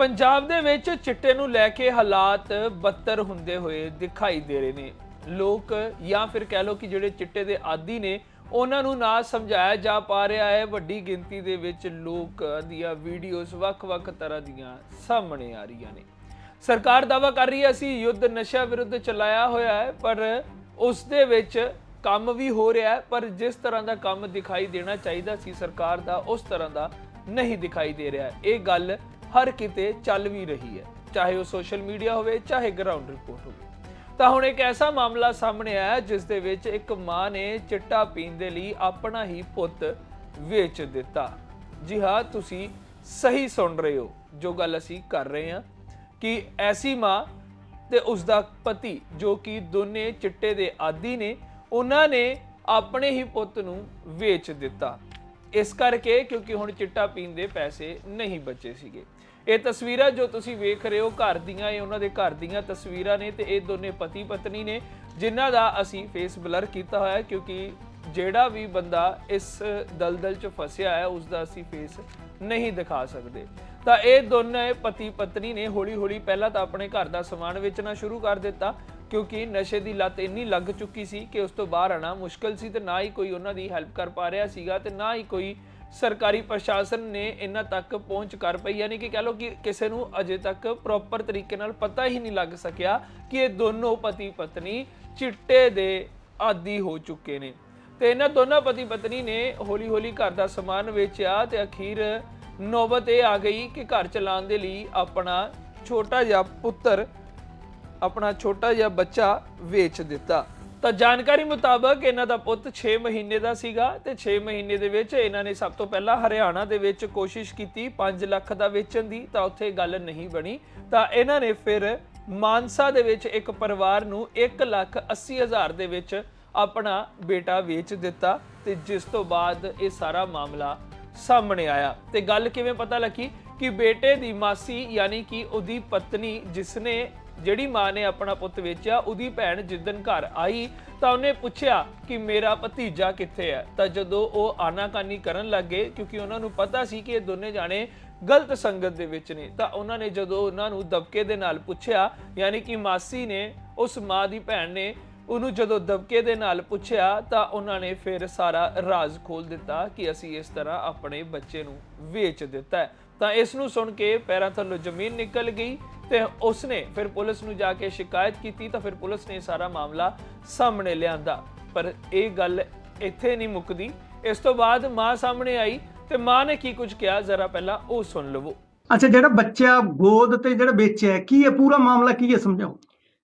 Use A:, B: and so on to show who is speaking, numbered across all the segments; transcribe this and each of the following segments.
A: ਪੰਜਾਬ ਦੇ ਵਿੱਚ ਚਿੱਟੇ ਨੂੰ ਲੈ ਕੇ ਹਾਲਾਤ ਬੱਤਰ ਹੁੰਦੇ ਹੋਏ ਦਿਖਾਈ ਦੇ ਰਹੇ ਨੇ। ਲੋਕ ਜਾਂ ਫਿਰ ਕਹਿ ਲਓ ਕਿ ਜਿਹੜੇ ਚਿੱਟੇ ਦੇ ਆਦੀ ਨੇ, ਉਹਨਾਂ ਨੂੰ ਨਾ ਸਮਝਾਇਆ ਜਾ ਪਾ ਰਿਹਾ ਹੈ। ਵੱਡੀ ਗਿਣਤੀ ਦੇ ਵਿੱਚ ਲੋਕ ਦੀਆਂ ਵੀਡੀਓਜ਼ ਵੱਖ-ਵੱਖ ਤਰ੍ਹਾਂ ਦੀਆਂ ਸਾਹਮਣੇ ਆ ਰਹੀਆਂ ਨੇ। ਸਰਕਾਰ ਦਾਵਾ ਕਰ ਰਹੀ ਹੈ, ਅਸੀਂ ਯੁੱਧ ਨਸ਼ਾ ਵਿਰੁੱਧ ਚਲਾਇਆ ਹੋਇਆ ਹੈ, ਪਰ ਉਸ ਦੇ ਵਿੱਚ ਕੰਮ ਵੀ ਹੋ ਰਿਹਾ ਹੈ। ਪਰ ਜਿਸ ਤਰ੍ਹਾਂ ਦਾ ਕੰਮ ਦਿਖਾਈ ਦੇਣਾ ਚਾਹੀਦਾ ਸੀ, ਸਰਕਾਰ ਦਾ ਉਸ ਤਰ੍ਹਾਂ ਦਾ ਨਹੀਂ ਦਿਖਾਈ ਦੇ ਰਿਹਾ। ਇਹ ਗੱਲ ਹਰ ਕਿਤੇ ਚੱਲ ਵੀ ਰਹੀ ਹੈ, ਚਾਹੇ ਉਹ ਸੋਸ਼ਲ ਮੀਡੀਆ ਹੋਵੇ, ਚਾਹੇ ਗਰਾਊਂਡ ਰਿਪੋਰਟ ਹੋਵੇ। ਤਾਂ ਹੁਣ ਇੱਕ ਐਸਾ ਮਾਮਲਾ ਸਾਹਮਣੇ ਆਇਆ, ਜਿਸ ਦੇ ਵਿੱਚ ਇੱਕ ਮਾਂ ਨੇ ਚਿੱਟਾ ਪੀਣ ਦੇ ਲਈ ਆਪਣਾ ਹੀ ਪੁੱਤ ਵੇਚ ਦਿੱਤਾ। ਜੀ ਹਾਂ, ਤੁਸੀਂ ਸਹੀ ਸੁਣ ਰਹੇ ਹੋ, ਜੋ ਗੱਲ ਅਸੀਂ ਕਰ ਰਹੇ ਹਾਂ, ਕਿ ਐਸੀ ਮਾਂ ਤੇ ਉਸ ਦਾ ਪਤੀ, ਜੋ ਕਿ ਦੋਨੇ ਚਿੱਟੇ ਦੇ ਆਦੀ ਨੇ, ਉਹਨਾਂ ਨੇ ਆਪਣੇ ਹੀ ਪੁੱਤ ਨੂੰ ਵੇਚ ਦਿੱਤਾ। ਇਸ ਕਰਕੇ ਕਿਉਂਕਿ ਹੁਣ ਚਿੱਟਾ ਪੀਣ ਦੇ ਪੈਸੇ ਨਹੀਂ ਬਚੇ ਸੀਗੇ। ਇਹ ਤਸਵੀਰਾਂ ਜੋ ਤੁਸੀਂ ਵੇਖ ਰਹੇ ਹੋ, ਘਰ ਦੀਆਂ, ਇਹ ਉਹਨਾਂ ਦੇ ਘਰ ਦੀਆਂ ਤਸਵੀਰਾਂ ਨੇ ਤੇ ਇਹ ਦੋਨੇ ਪਤੀ ਪਤਨੀ ਨੇ, ਜਿਨ੍ਹਾਂ ਦਾ ਅਸੀਂ ਫੇਸ ਬਲਰ ਕੀਤਾ ਹੋਇਆ ਹੈ ਕਿਉਂਕਿ ਜਿਹੜਾ ਵੀ ਬੰਦਾ ਇਸ ਦਲਦਲ 'ਚ ਫਸਿਆ ਹੈ ਉਸ ਦਾ ਅਸੀਂ ਫੇਸ ਨਹੀਂ ਦਿਖਾ ਸਕਦੇ। ਤਾਂ ਇਹ ਦੋਨੇ ਪਤੀ ਪਤਨੀ ਨੇ ਹੌਲੀ-ਹੌਲੀ ਪਹਿਲਾਂ ਤਾਂ ਆਪਣੇ ਘਰ ਦਾ ਸਮਾਨ ਵੇਚਣਾ ਸ਼ੁਰੂ ਕਰ ਦਿੱਤਾ, ਕਿਉਂਕਿ ਨਸ਼ੇ ਦੀ ਲੱਤ ਇੰਨੀ ਲੱਗ ਚੁੱਕੀ ਸੀ ਕਿ ਉਸ ਤੋਂ ਬਾਹਰ ਆਣਾ ਮੁਸ਼ਕਲ ਸੀ ਤੇ ਨਾ ਹੀ ਕੋਈ ਉਹਨਾਂ ਦੀ ਹੈਲਪ ਕਰ ਪਾ ਰਿਹਾ ਸੀਗਾ ਤੇ ਨਾ ਹੀ ਕੋਈ ਸਰਕਾਰੀ ਪ੍ਰਸ਼ਾਸਨ ਨੇ ਇਹਨਾਂ ਤੱਕ ਪਹੁੰਚ ਕਰ ਪਈ, ਯਾਨੀ ਕਿ ਕਹ ਲਓ ਕਿ ਕਿਸੇ ਨੂੰ ਅਜੇ ਤੱਕ ਪ੍ਰੋਪਰ ਤਰੀਕੇ ਨਾਲ ਪਤਾ ਹੀ ਨਹੀਂ ਲੱਗ ਸਕਿਆ ਕਿ ਇਹ ਦੋਨੋਂ ਪਤੀ ਪਤਨੀ ਚਿੱਟੇ ਦੇ ਆਦੀ ਹੋ ਚੁੱਕੇ ਨੇ। ਤੇ ਇਹਨਾਂ ਦੋਨਾਂ ਪਤੀ ਪਤਨੀ ਨੇ ਹੌਲੀ-ਹੌਲੀ ਘਰ ਦਾ ਸਮਾਨ ਵੇਚਿਆ ਤੇ ਅਖੀਰ ਨੌਬਤ ਇਹ ਆ ਗਈ ਕਿ ਘਰ ਚਲਾਉਣ ਦੇ ਲਈ ਆਪਣਾ ਛੋਟਾ ਜਿਹਾ ਪੁੱਤਰ, ਆਪਣਾ ਛੋਟਾ ਜਿਹਾ ਬੱਚਾ ਵੇਚ ਦਿੱਤਾ। ਤਾਂ ਜਾਣਕਾਰੀ ਮੁਤਾਬਕ ਇਹਨਾਂ ਦਾ ਪੁੱਤ 6 ਮਹੀਨੇ ਦਾ ਸੀਗਾ ਤੇ 6 ਮਹੀਨੇ ਦੇ ਵਿੱਚ ਇਹਨਾਂ ਨੇ ਸਭ ਤੋਂ ਪਹਿਲਾਂ ਹਰਿਆਣਾ ਦੇ ਵਿੱਚ ਕੋਸ਼ਿਸ਼ ਕੀਤੀ 5 ਲੱਖ ਦਾ ਵੇਚਣ ਦੀ, ਤਾਂ ਉੱਥੇ ਗੱਲ ਨਹੀਂ ਬਣੀ। ਤਾਂ ਇਹਨਾਂ ਨੇ ਫਿਰ ਮਾਨਸਾ ਦੇ ਵਿੱਚ ਇੱਕ ਪਰਿਵਾਰ ਨੂੰ 1 ਲੱਖ 80 ਹਜ਼ਾਰ ਦੇ ਵਿੱਚ ਆਪਣਾ ਬੇਟਾ ਵੇਚ ਦਿੱਤਾ ਤੇ ਜਿਸ ਤੋਂ ਬਾਅਦ ਇਹ ਸਾਰਾ ਮਾਮਲਾ ਸਾਹਮਣੇ ਆਇਆ। ਤੇ ਗੱਲ ਕਿਵੇਂ ਪਤਾ ਲੱਗੀ ਕਿ ਬੇਟੇ ਦੀ ਮਾਸੀ, ਯਾਨੀ ਕਿ ਉਹਦੀ ਪਤਨੀ ਜਿਸਨੇ ਜਿਹੜੀ ਮਾਂ ਨੇ ਆਪਣਾ ਪੁੱਤ ਵੇਚਿਆ, ਉਹਦੀ ਭੈਣ ਜਿੱਦਨ ਘਰ ਆਈ ਤਾਂ ਉਹਨੇ ਪੁੱਛਿਆ ਕਿ ਮੇਰਾ ਭਤੀਜਾ ਕਿੱਥੇ ਹੈ? ਤਾਂ ਜਦੋਂ ਉਹ ਆਨਾਕਾਨੀ ਕਰਨ ਲੱਗੇ, ਕਿਉਂਕਿ ਉਹਨਾਂ ਨੂੰ ਪਤਾ ਸੀ ਕਿ ਇਹ ਦੋਨੇ ਜਾਣੇ ਗਲਤ ਸੰਗਤ ਦੇ ਵਿੱਚ ਨੇ, ਤਾਂ ਉਹਨਾਂ ਨੇ ਜਦੋਂ ਉਹਨਾਂ ਨੂੰ ਦਬਕੇ ਦੇ ਨਾਲ ਪੁੱਛਿਆ, ਯਾਨੀ ਕਿ ਮਾਸੀ ਨੇ, ਉਸ ਮਾਂ ਦੀ ਭੈਣ ਨੇ ਉਹਨੂੰ ਜਦੋਂ ਦਬਕੇ ਦੇ ਨਾਲ ਪੁੱਛਿਆ ਤਾਂ ਉਹਨਾਂ ਨੇ ਫਿਰ ਸਾਰਾ ਰਾਜ਼ ਖੋਲ ਦਿੱਤਾ ਕਿ ਅਸੀਂ ਇਸ ਤਰ੍ਹਾਂ ਆਪਣੇ ਬੱਚੇ ਨੂੰ ਵੇਚ ਦਿੱਤਾ ਤਾਂ ਇਸ ਨੂੰ ਸੁਣ ਕੇ ਪੈਰਾਂ ਥੱਲੋਂ ਜ਼ਮੀਨ ਨਿਕਲ ਗਈ ਤੇ ਉਸਨੇ ਫਿਰ ਪੁਲਿਸ ਨੂੰ ਜਾ ਕੇ ਸ਼ਿਕਾਇਤ ਕੀਤੀ ਤਾਂ ਫਿਰ ਪੁਲਿਸ ਨੇ ਸਾਰਾ ਮਾਮਲਾ ਸਾਹਮਣੇ ਲਿਆਂਦਾ। ਪਰ ਇਹ ਗੱਲ ਇੱਥੇ ਨਹੀਂ ਮੁੱਕਦੀ। ਇਸ ਤੋਂ ਬਾਅਦ ਮਾਂ ਸਾਹਮਣੇ ਆਈ ਤੇ ਮਾਂ ਨੇ ਕੀ ਕੁਝ ਕਿਹਾ? ਜ਼ਰਾ ਪਹਿਲਾਂ ਉਹ ਸੁਣ ਲਵੋ।
B: ਅੱਛਾ, ਜਿਹੜਾ ਬੱਚਾ ਗੋਦ ਤੇ ਜਿਹੜਾ ਵੇਚਿਆ ਕੀ ਹੈ ਪੂਰਾ ਮਾਮਲਾ ਕੀ ਹੈ ਸਮਝਾਓ?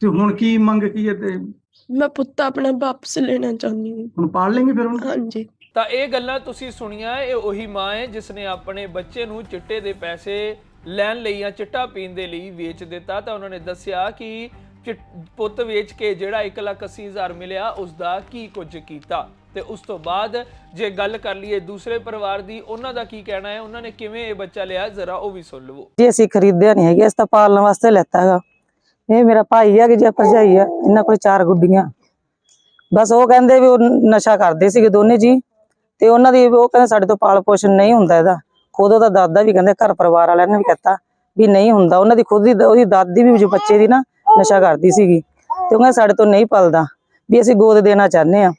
B: ਤੇ ਹੁਣ ਕੀ ਮੰਗ ਕੀ ਹੈ ਤੇ?
C: ਮੈਂ ਪੁੱਤ ਆਪਣਾ ਵਾਪਸ ਲੈਣਾ ਚਾਹੁੰਦੀ ਹਾਂ।
B: ਹੁਣ ਪਾਲ ਲੈਂਗੇ ਫਿਰ ਉਹਨੂੰ?
C: ਹਾਂਜੀ।
A: ਤਾਂ ਇਹ ਗੱਲਾਂ ਤੁਸੀਂ ਸੁਣੀਆਂ ਇਹ ਉਹੀ ਮਾਂ ਹੈ ਜਿਸ ਨੇ ਆਪਣੇ ਬੱਚੇ ਨੂੰ ਚਿੱਟੇ ਦੇ ਪੈਸੇ ਲੈਣ ਲਈ ਜਾਂ ਚਿੱਟਾ ਪੀਣ ਦੇ ਲਈ ਵੇਚ ਦਿੱਤਾ ਤਾਂ ਉਹਨਾਂ ਨੇ ਦੱਸਿਆ ਕਿ ਪੁੱਤ ਵੇਚ ਕੇ ਜਿਹੜਾ 1,80,000 ਮਿਲਿਆ ਉਸ ਦਾ ਕੀ ਕੁਝ ਕੀਤਾ? ਤੇ ਉਸ ਤੋਂ ਬਾਅਦ ਜੇ ਗੱਲ ਕਰ ਲਈਏ ਦੂਸਰੇ ਪਰਿਵਾਰ ਦੀ ਉਹਨਾਂ ਦਾ ਕੀ ਕਹਿਣਾ ਹੈ? ਉਹਨਾਂ ਨੇ ਕਿਵੇਂ ਇਹ ਬੱਚਾ ਲਿਆ? ਜ਼ਰਾ ਉਹ ਵੀ ਸੁਣ ਲਵੋ।
D: ਜੀ ਅਸੀਂ ਖਰੀਦਿਆ ਨਹੀਂ ਹੈਗਾ ਅਸੀਂ ਤਾਂ ਪਾਲਣ ਵਾਸਤੇ ਲੈਤਾ ਹੈਗਾ। ਇਹ ਮੇਰਾ ਭਾਈ ਹੈ ਕਿ ਜੇ ਭਰਜਾਈ ਆ, ਇਹਨਾਂ ਕੋਲ ਚਾਰ ਗੁੱਡੀਆਂ। ਬਸ ਉਹ ਕਹਿੰਦੇ ਵੀ ਉਹ ਨਸ਼ਾ ਕਰਦੇ ਸੀਗੇ ਦੋਨੇ ਜੀ, ਤੇ ਉਹਨਾਂ ਦੀ ਉਹ ਕਹਿੰਦੇ ਸਾਡੇ ਤੋਂ ਪਾਲ ਪੋਸ਼ਣ ਨਹੀਂ ਹੁੰਦਾ ਇਹਦਾ। ਖੁਦ ਉਹਦਾ ਦਾਦਾ ਵੀ ਕਹਿੰਦੇ ਘਰ ਪਰਿਵਾਰ ਵਾਲਿਆਂ ਨੇ ਵੀ ਕਹਤਾ ਵੀ ਨਹੀਂ ਹੁੰਦਾ। ਉਹਨਾਂ ਦੀ ਖੁਦ ਦੀ ਉਹਦੀ ਦਾਦੀ ਵੀ ਜੋ ਬੱਚੇ ਦੀ ਨਾ ਨਸ਼ਾ ਕਰਦੀ ਸੀਗੀ। ਤੇ ਉਹ ਕਹਿੰਦੇ ਸਾਡੇ ਤੋਂ ਨਹੀਂ ਪਲਦਾ। ਵੀ ਅਸੀਂ ਗੋਦ ਦੇਣਾ ਚਾਹੁੰਦੇ ਆ।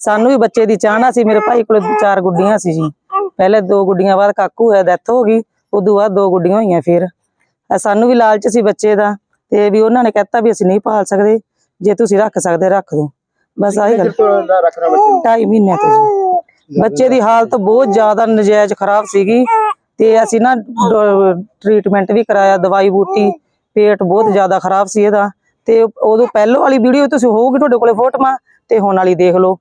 D: ਸਾਨੂੰ ਵੀ ਬੱਚੇ ਦੀ ਚਾਹਨਾ ਸੀ, ਮੇਰੇ ਭਾਈ ਕੋਲ ਚਾਰ ਗੁੱਡੀਆਂ ਸੀ ਜੀ। ਪਹਿਲੇ ਦੋ ਗੁੱਡੀਆਂ ਬਾਅਦ ਕਾਕੂ ਹੋਇਆ ਡੈਥ ਹੋ ਗਈ, ਉਦੋਂ ਬਾਅਦ ਦੋ ਗੁੱਡੀਆਂ ਹੋਈਆਂ ਫਿਰ। ਸਾਨੂੰ ਵੀ ਲਾਲਚ ਸੀ ਬੱਚੇ ਦਾ। ਤੇ ਵੀ ਉਹਨਾਂ ਨੇ ਕਹਿਤਾ ਵੀ ਅਸੀਂ ਨਹੀਂ ਪਾਲ ਸਕਦੇ ਜੇ ਤੁਸੀਂ ਰੱਖ ਸਕਦੇ ਰੱਖ ਦੋ ਬਸ ਆਹੀ ਗੱਲ।
B: ਰੱਖਣਾ ਬੱਚੇ
D: ਢਾਈ ਮਹੀਨੇ ਤੋਂ ਜੀ। ਬੱਚੇ ਦੀ ਹਾਲਤ ਬਹੁਤ ਜ਼ਿਆਦਾ ਨਜਾਇਜ਼ ਖਰਾਬ ਸੀਗੀ ਤੇ ਅਸੀਂ ਨਾ ਟ੍ਰੀਟਮੈਂਟ ਵੀ ਕਰਾਇਆ ਦਵਾਈ ਬੂਟੀ ਪੇਟ ਬਹੁਤ ਜ਼ਿਆਦਾ ਖਰਾਬ ਸੀ ਇਹਦਾ। ਤੇ ਉਦੋਂ ਪਹਿਲੋਂ ਵਾਲੀ ਵੀਡੀਓ ਤੁਸੀਂ ਹੋਊਗੀ ਤੁਹਾਡੇ ਕੋਲੇ ਫੋਟੋਆਂ ਤੇ ਹੁਣ ਵਾਲੀ ਦੇਖ ਲਓ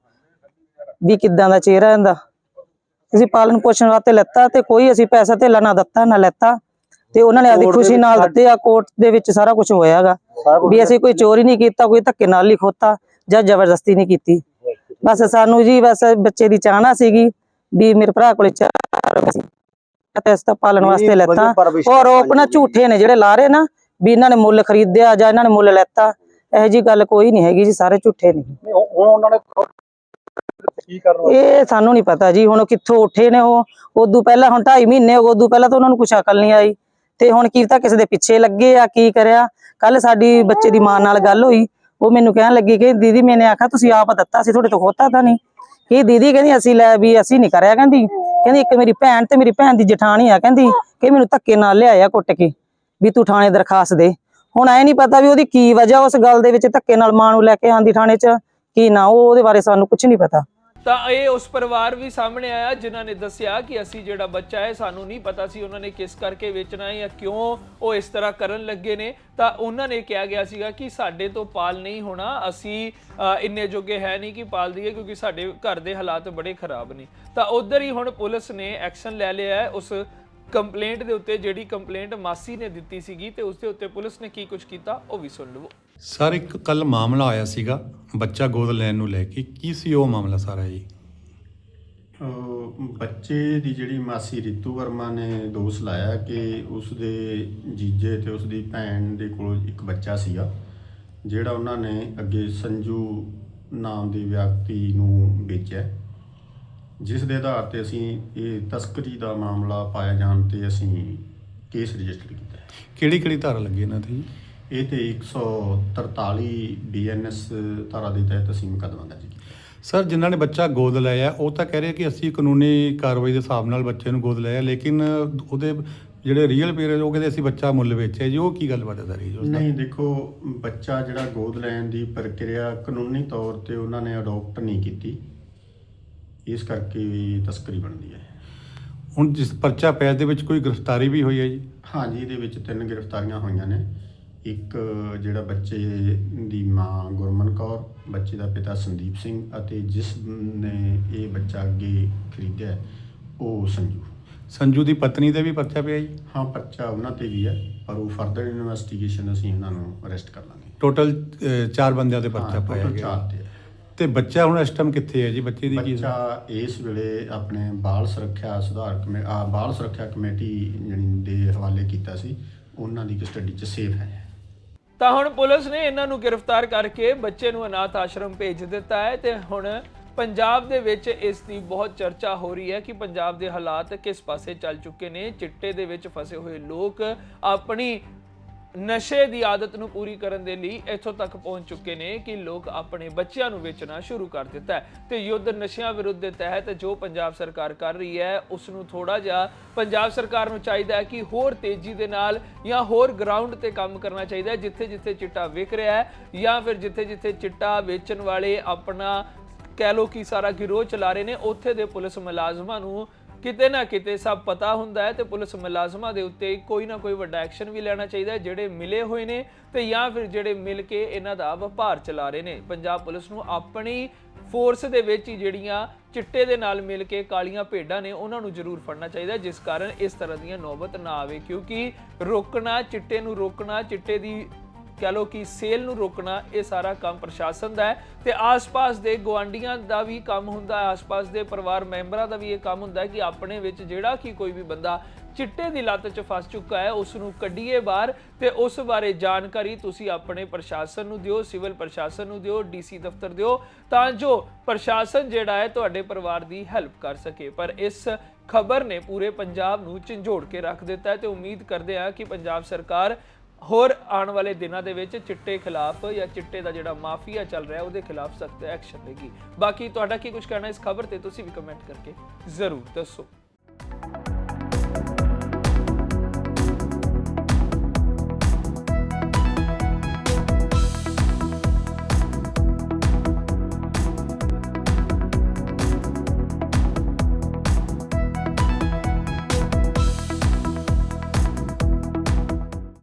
D: ਵੀ ਕਿੱਦਾਂ ਦਾ ਚਿਹਰਾ ਇਹਦਾ। ਅਸੀਂ ਪਾਲਣ ਪੋਸ਼ਣ ਵਾਸਤੇ ਲੈਤਾ ਤੇ ਕੋਈ ਅਸੀਂ ਪੈਸਾ ਧੇਲਾ ਨਾ ਦਿੱਤਾ ਨਾ ਲੈਤਾ। ਤੇ ਉਹਨਾਂ ਨੇ ਆਪਦੀ ਖੁਸ਼ੀ ਨਾਲ ਦਿੱਤੇ ਆ ਕੋਰਟ ਦੇ ਵਿੱਚ ਸਾਰਾ ਕੁਝ ਹੋਇਆਗਾ ਵੀ ਅਸੀਂ ਕੋਈ ਚੋਰੀ ਨਹੀਂ ਕੀਤਾ ਕੋਈ ਧੱਕੇ ਨਾਲ ਨਹੀਂ ਖੋਤਾ ਜਾਂ ਜ਼ਬਰਦਸਤੀ ਨਹੀਂ ਕੀਤੀ। ਬਸ ਸਾਨੂੰ ਜੀ ਬਸ ਬੱਚੇ ਦੀ ਚਾਹਨਾ ਸੀਗੀ ਵੀ ਮੇਰੇ ਭਰਾ ਕੋਲੇ ਚਾਰ ਸੀ ਤੇ ਪਾਲਣ ਵਾਸਤੇ ਲੈਤਾ। ਔਰ ਉਹ ਆਪਣਾ ਝੂਠੇ ਨੇ ਜਿਹੜੇ ਲਾ ਰਹੇ ਨਾ ਵੀ ਇਹਨਾਂ ਨੇ ਮੁੱਲ ਖਰੀਦਿਆ ਜਾਂ ਇਹਨਾਂ ਨੇ ਮੁੱਲ ਲੈਤਾ ਇਹੋ ਜੀ ਗੱਲ ਕੋਈ ਨਹੀਂ ਹੈਗੀ ਜੀ ਸਾਰੇ ਝੂਠੇ ਨੇ।
B: ਹੁਣ ਉਹਨਾਂ ਨੇ ਕੀ ਕਰਨਾ
D: ਇਹ ਸਾਨੂੰ ਨਹੀਂ ਪਤਾ ਜੀ ਹੁਣ ਕਿੱਥੋਂ ਉੱਠੇ ਨੇ ਉਹ? ਉਦੋਂ ਪਹਿਲਾਂ ਹੁਣ 2.5 ਮਹੀਨੇ ਉਦੋਂ ਪਹਿਲਾਂ ਤਾਂ ਉਹਨਾਂ ਨੂੰ ਕੁਛ ਅਕਲ ਨਹੀਂ ਆਈ। ਤੇ ਹੁਣ ਕੀ ਤਾਂ ਕਿਸੇ ਦੇ ਪਿੱਛੇ ਲੱਗੇ ਆ, ਕੀ ਕਰਿਆ? ਕੱਲ ਸਾਡੀ ਬੱਚੇ ਦੀ ਮਾਂ ਨਾਲ ਗੱਲ ਹੋਈ। ਉਹ ਮੈਨੂੰ ਕਹਿਣ ਲੱਗੀ ਕਿ ਦੀਦੀ ਮੈਨੇ ਆਖਿਆ, ਤੁਸੀਂ ਆਪ ਦਿੱਤਾ ਸੀ, ਤੁਹਾਡੇ ਤੋਂ ਖੋਤਾ ਤਾਂ ਨਹੀਂ। ਕਿ ਦੀਦੀ ਕਹਿੰਦੀ, ਅਸੀਂ ਲੈ ਵੀ, ਅਸੀਂ ਨਹੀਂ ਕਰਿਆ, ਕਹਿੰਦੀ। ਕਹਿੰਦੀ, ਇੱਕ ਮੇਰੀ ਭੈਣ ਤੇ ਮੇਰੀ ਭੈਣ ਦੀ ਜਠਾਣੀ ਆ, ਕਹਿੰਦੀ ਕਿ ਮੈਨੂੰ ਧੱਕੇ ਨਾਲ ਲਿਆਇਆ ਕੁੱਟ ਕੇ, ਵੀ ਤੂੰ ਥਾਣੇ ਦਰਖਾਸਤ ਦੇ। ਹੁਣ ਐ ਨਹੀਂ ਪਤਾ ਵੀ ਉਹਦੀ ਕੀ ਵਜ੍ਹਾ, ਉਸ ਗੱਲ ਦੇ ਵਿੱਚ ਧੱਕੇ ਨਾਲ ਮਾਂ ਨੂੰ ਲੈ ਕੇ ਆਂਦੀ ਥਾਣੇ 'ਚ, ਕੀ ਨਾ, ਉਹ ਉਹਦੇ ਬਾਰੇ ਸਾਨੂੰ ਕੁਝ ਨਹੀਂ ਪਤਾ।
A: ਤਾਂ ਇਹ ਉਸ ਪਰਿਵਾਰ ਵੀ ਸਾਹਮਣੇ ਆਇਆ ਜਿਨ੍ਹਾਂ ਨੇ ਦੱਸਿਆ ਕਿ ਅਸੀਂ ਜਿਹੜਾ ਬੱਚਾ ਹੈ, ਸਾਨੂੰ ਨਹੀਂ ਪਤਾ ਸੀ ਉਹਨਾਂ ਨੇ ਕਿਸ ਕਰਕੇ ਵੇਚਣਾ ਹੈ ਜਾਂ ਕਿਉਂ ਉਹ ਇਸ ਤਰ੍ਹਾਂ ਕਰਨ ਲੱਗੇ ਨੇ। ਤਾਂ ਉਹਨਾਂ ਨੇ ਕਿਹਾ ਗਿਆ ਸੀਗਾ ਕਿ ਸਾਡੇ ਤੋਂ ਪਾਲ ਨਹੀਂ ਹੋਣਾ। ਅਸੀਂ ਇੰਨੇ ਜੋਗੇ ਹੈ ਨਹੀਂ ਕਿ ਪਾਲ ਦਈਏ ਕਿਉਂਕਿ ਸਾਡੇ ਘਰ ਦੇ ਹਾਲਾਤ ਬੜੇ ਖਰਾਬ ਨੇ। ਤਾਂ ਉਧਰ ਹੀ ਹੁਣ ਪੁਲਿਸ ਨੇ ਐਕਸ਼ਨ ਲੈ ਲਿਆ ਹੈ। ਉਸ ਕੰਪਲੇਂਟ ਦੇ ਉੱਤੇ ਜਿਹੜੀ ਕੰਪਲੇਂਟ ਮਾਸੀ ਨੇ ਦਿੱਤੀ ਸੀਗੀ ਤੇ ਉਸ ਦੇ ਉੱਤੇ ਪੁਲਿਸ ਨੇ ਕੀ ਕੁਝ ਕੀਤਾ ਉਹ ਵੀ ਸੁਣ ਲਵੋ।
E: ਸਰ ਇੱਕ ਕੱਲ ਮਾਮਲਾ ਆਇਆ ਸੀਗਾ ਬੱਚਾ ਗੋਦ ਲੈਣ ਨੂੰ ਲੈ ਕੇ। ਕੀ ਸੀ ਉਹ ਮਾਮਲਾ ਸਾਰਾ ਜੀ?
F: ਅਹ ਬੱਚੇ ਦੀ ਜਿਹੜੀ ਮਾਸੀ ਰਿਤੂ ਵਰਮਾ ਨੇ ਦੋਸ਼ ਲਾਇਆ ਕਿ ਉਸ ਦੇ ਜੀਜੇ ਤੇ ਉਸ ਦੀ ਭੈਣ ਦੇ ਕੋਲ ਇੱਕ ਬੱਚਾ ਸੀਗਾ ਜਿਹੜਾ ਉਹਨਾਂ ਨੇ ਅੱਗੇ ਸੰਜੂ ਨਾਮ ਦੇ ਵਿਅਕਤੀ ਨੂੰ ਵੇਚਿਆ। ਜਿਸ ਦੇ ਆਧਾਰ ਤੇ ਅਸੀਂ ਇਹ ਤਸਕਰੀ ਦਾ ਮਾਮਲਾ ਪਾਇਆ ਜਾਣ ਤੇ ਅਸੀਂ ਕੇਸ ਰਜਿਸਟਰ ਕੀਤਾ। ਹੈ।
E: ਕਿਹੜੀ ਕਿਹੜੀ ਧਾਰਾ ਲੱਗੀ ਇਹਨਾਂ ਤੇ ਜੀ?
F: ਇਹ ਤੇ 143 ਬੀਐਨਐਸ ਧਾਰਾ ਦੇ ਤਹਿਤ ਅਸੀਂ ਮੁਕੱਦਮਾ ਦਰਜ ਕੀਤਾ
E: ਸਰ ਜਿਨ੍ਹਾਂ ਨੇ ਬੱਚਾ ਗੋਦ ਲਿਆ ਉਹ ਤਾਂ ਕਹਿ ਰਹੇ ਕਿ ਅਸੀਂ ਕਾਨੂੰਨੀ ਕਾਰਵਾਈ ਦੇ ਹਿਸਾਬ ਨਾਲ ਬੱਚੇ ਨੂੰ ਗੋਦ ਲਿਆ ਲੇਕਿਨ ਉਹਦੇ ਜਿਹੜੇ ਰੀਅਲ ਪੇਰੈਂਟ ਉਹ ਕਹਿੰਦੇ ਅਸੀਂ ਬੱਚਾ ਮੁੱਲ ਵੇਚਿਆ ਜੀ ਉਹ ਕੀ ਗੱਲਬਾਤ ਹੈ ਸਾਰੀ?
F: ਨਹੀਂ ਦੇਖੋ ਬੱਚਾ ਜਿਹੜਾ ਗੋਦ ਲੈਣ ਦੀ ਪ੍ਰਕਿਰਿਆ ਕਾਨੂੰਨੀ ਤੌਰ ਤੇ ਉਹਨਾਂ ਨੇ ਅਡਾਪਟ ਨਹੀਂ ਕੀਤੀ। ਇਸ ਕਰਕੇ ਤਸਕਰੀ ਬਣਦੀ ਹੈ।
E: ਹੁਣ ਜਿਸ ਪਰਚਾ ਪੈਸ ਦੇ ਵਿੱਚ ਕੋਈ ਗ੍ਰਿਫਤਾਰੀ ਵੀ ਹੋਈ ਹੈ ਜੀ?
F: ਹਾਂਜੀ ਇਹਦੇ ਵਿੱਚ ਤਿੰਨ ਗ੍ਰਿਫਤਾਰੀਆਂ ਹੋਈਆਂ ਨੇ। ਇੱਕ ਜਿਹੜਾ ਬੱਚੇ ਦੀ ਮਾਂ ਗੁਰਮਨ ਕੌਰ ਬੱਚੇ ਦਾ ਪਿਤਾ ਸੰਦੀਪ ਸਿੰਘ ਅਤੇ ਜਿਸ ਨੇ ਇਹ ਬੱਚਾ ਅੱਗੇ ਖਰੀਦਿਆ ਉਹ ਸੰਜੂ।
E: ਸੰਜੂ ਦੀ ਪਤਨੀ ਤੇ ਵੀ ਪਰਚਾ ਪਿਆ ਜੀ?
F: ਹਾਂ ਪਰਚਾ ਉਹਨਾਂ ਤੇ ਵੀ ਹੈ ਪਰ ਉਹ ਫਰਦਰ ਇਨਵੈਸਟੀਗੇਸ਼ਨ ਅਸੀਂ ਉਹਨਾਂ ਨੂੰ ਅਰੈਸਟ ਕਰ ਲਾਂਗੇ।
E: ਟੋਟਲ ਚਾਰ ਬੰਦਿਆਂ ਤੇ ਪਰਚਾ ਪਾਇਆ
F: total
E: ਗਿਆ
F: ਚਾਰ ਤੇ ਹੈ।
E: ਤੇ ਬੱਚਾ ਹੁਣ ਇਸ ਟਾਈਮ ਕਿੱਥੇ ਹੈ ਜੀ? ਬੱਚੇ ਦੀ ਕੀ
F: ਬੱਚਾ ਇਸ ਵੇਲੇ ਆਪਣੇ ਬਾਲ ਸੁਰੱਖਿਆ ਸੁਧਾਰ ਕਮੇ ਆ ਬਾਲ ਸੁਰੱਖਿਆ ਕਮੇਟੀ ਜਿਹੜੀ ਦੇ ਹਵਾਲੇ ਕੀਤਾ ਸੀ। ਉਹਨਾਂ ਦੀ ਕਸਟਡੀ 'ਚ ਸੇਫ ਹੈ।
A: ਤਾਂ ਹੁਣ ਪੁਲਿਸ ਨੇ ਇਹਨਾਂ ਨੂੰ ਗ੍ਰਿਫਤਾਰ ਕਰਕੇ ਬੱਚੇ ਨੂੰ ਅਨਾਥ ਆਸ਼ਰਮ ਭੇਜ ਦਿੱਤਾ ਹੈ ਤੇ ਹੁਣ ਪੰਜਾਬ ਦੇ ਵਿੱਚ ਇਸ ਦੀ ਬਹੁਤ ਚਰਚਾ ਹੋ ਰਹੀ ਹੈ ਕਿ ਪੰਜਾਬ ਦੇ ਹਾਲਾਤ ਕਿਸ ਪਾਸੇ ਚੱਲ ਚੁੱਕੇ ਨੇ, ਚਿੱਟੇ ਦੇ ਵਿੱਚ ਫਸੇ ਹੋਏ ਲੋਕ ਆਪਣੀ ਨਸ਼ੇ ਦੀ ਆਦਤ ਨੂੰ ਪੂਰੀ ਕਰਨ ਦੇ ਲਈ ਇੱਥੋਂ ਤੱਕ ਪਹੁੰਚ ਚੁੱਕੇ ਨੇ ਕਿ ਲੋਕ ਆਪਣੇ ਬੱਚਿਆਂ ਨੂੰ ਵੇਚਣਾ ਸ਼ੁਰੂ ਕਰ ਦਿੱਤਾ ਹੈ। ਤੇ ਯੁੱਧ ਨਸ਼ਿਆਂ ਵਿਰੁੱਧ ਦੇ ਤਹਿਤ ਜੋ ਪੰਜਾਬ ਸਰਕਾਰ ਕਰ ਰਹੀ ਹੈ, ਉਸ ਨੂੰ ਥੋੜਾ ਜਿਹਾ ਪੰਜਾਬ ਸਰਕਾਰ ਨੂੰ ਚਾਹੀਦਾ ਹੈ ਕਿ ਹੋਰ ਤੇਜ਼ੀ ਦੇ ਨਾਲ ਜਾਂ ਹੋਰ ਗਰਾਊਂਡ ਤੇ ਕੰਮ ਕਰਨਾ ਚਾਹੀਦਾ ਹੈ ਜਿੱਥੇ ਜਿੱਥੇ ਚਿੱਟਾ ਵਿਕ ਰਿਹਾ ਹੈ ਜਾਂ ਫਿਰ ਜਿੱਥੇ ਜਿੱਥੇ ਚਿੱਟਾ ਵੇਚਣ ਵਾਲੇ ਆਪਣਾ ਕਹਿ ਲੋ ਕਿ ਸਾਰਾ ਗਿਰੋਹ ਚਲਾ ਰਹੇ ਨੇ, ਉੱਥੇ ਦੇ ਪੁਲਿਸ ਮੁਲਾਜ਼ਮਾਂ ਨੂੰ ਕਿਤੇ ਨਾ ਕਿਤੇ ਸਭ ਪਤਾ ਹੁੰਦਾ ਹੈ ਤੇ ਪੁਲਿਸ ਮੁਲਾਜ਼ਮਾਂ ਦੇ ਉੱਤੇ ਕੋਈ ਨਾ ਕੋਈ ਵੱਡਾ ਐਕਸ਼ਨ ਵੀ ਲੈਣਾ ਚਾਹੀਦਾ ਹੈ, ਜਿਹੜੇ ਮਿਲੇ ਹੋਏ ਨੇ ਤੇ ਜਾਂ ਫਿਰ ਜਿਹੜੇ ਮਿਲ ਕੇ ਇਹਨਾਂ ਦਾ ਵਪਾਰ ਚਲਾ ਰਹੇ ਨੇ। ਪੰਜਾਬ ਪੁਲਿਸ ਨੂੰ ਆਪਣੀ ਫੋਰਸ ਦੇ ਵਿੱਚ ਹੀ ਜਿਹੜੀਆਂ ਚਿੱਟੇ ਦੇ ਨਾਲ ਮਿਲ ਕੇ ਕਾਲੀਆਂ ਭੇਡਾਂ ਨੇ, ਉਹਨਾਂ ਨੂੰ ਜ਼ਰੂਰ ਫੜਨਾ ਚਾਹੀਦਾ ਜਿਸ ਕਾਰਨ ਇਸ ਤਰ੍ਹਾਂ ਦੀਆਂ ਨੌਬਤ ਨਾ ਆਵੇ, ਕਿਉਂਕਿ ਰੋਕਣਾ, ਚਿੱਟੇ ਨੂੰ ਰੋਕਣਾ, ਚਿੱਟੇ ਦੀ ਕਹ ਲਓ ਕਿ ਸੇਲ ਨੂੰ ਰੋਕਣਾ ਇਹ ਸਾਰਾ ਕੰਮ ਪ੍ਰਸ਼ਾਸਨ ਦਾ ਹੈ ਤੇ ਆਸ-ਪਾਸ ਦੇ ਗਵਾਂਡੀਆਂ ਦਾ ਵੀ ਕੰਮ ਹੁੰਦਾ ਹੈ, ਆਸ-ਪਾਸ ਦੇ ਪਰਿਵਾਰ ਮੈਂਬਰਾਂ ਦਾ ਵੀ ਇਹ ਕੰਮ ਹੁੰਦਾ ਹੈ ਕਿ ਆਪਣੇ ਵਿੱਚ ਜਿਹੜਾ ਕਿ ਕੋਈ ਵੀ ਬੰਦਾ ਚਿੱਟੇ ਦੀ ਲੱਤ 'ਚ ਫਸ ਚੁੱਕਾ ਹੈ, ਉਸ ਨੂੰ ਕੱਢੀਏ ਬਾਹਰ ਤੇ ਉਸ ਬਾਰੇ ਜਾਣਕਾਰੀ ਤੁਸੀਂ ਆਪਣੇ ਪ੍ਰਸ਼ਾਸਨ ਨੂੰ ਦਿਓ, ਸਿਵਲ ਪ੍ਰਸ਼ਾਸਨ ਨੂੰ ਦਿਓ, ਡੀਸੀ ਦਫ਼ਤਰ ਦਿਓ ਤਾਂ ਜੋ ਪ੍ਰਸ਼ਾਸਨ ਜਿਹੜਾ ਹੈ ਤੁਹਾਡੇ ਪਰਿਵਾਰ ਦੀ ਹੈਲਪ ਕਰ ਸਕੇ। ਪਰ ਇਸ ਖਬਰ ਨੇ ਪੂਰੇ ਪੰਜਾਬ ਨੂੰ ਝੰਜੋੜ ਕੇ ਰੱਖ ਦਿੱਤਾ ਹੈ ਤੇ ਉਮੀਦ ਕਰਦੇ ਹਾਂ ਕਿ ਪੰਜਾਬ ਸਰਕਾਰ ਹੋਰ ਆਉਣ ਵਾਲੇ ਦਿਨਾਂ ਦੇ ਵਿੱਚ ਚਿੱਟੇ ਖਿਲਾਫ ਜਾਂ ਚਿੱਟੇ ਦਾ ਜਿਹੜਾ ਮਾਫੀਆ ਚੱਲ ਰਿਹਾ, ਉਹਦੇ ਖਿਲਾਫ ਸਖਤ ਐਕਸ਼ਨ ਲੇਗੀ ਬਾਕੀ ਤੁਹਾਡਾ ਕੀ ਕੁਝ ਕਹਿਣਾ ਇਸ ਖਬਰ ਤੇ ਤੁਸੀਂ ਵੀ ਕਮੈਂਟ ਕਰਕੇ ਜ਼ਰੂਰ ਦੱਸੋ।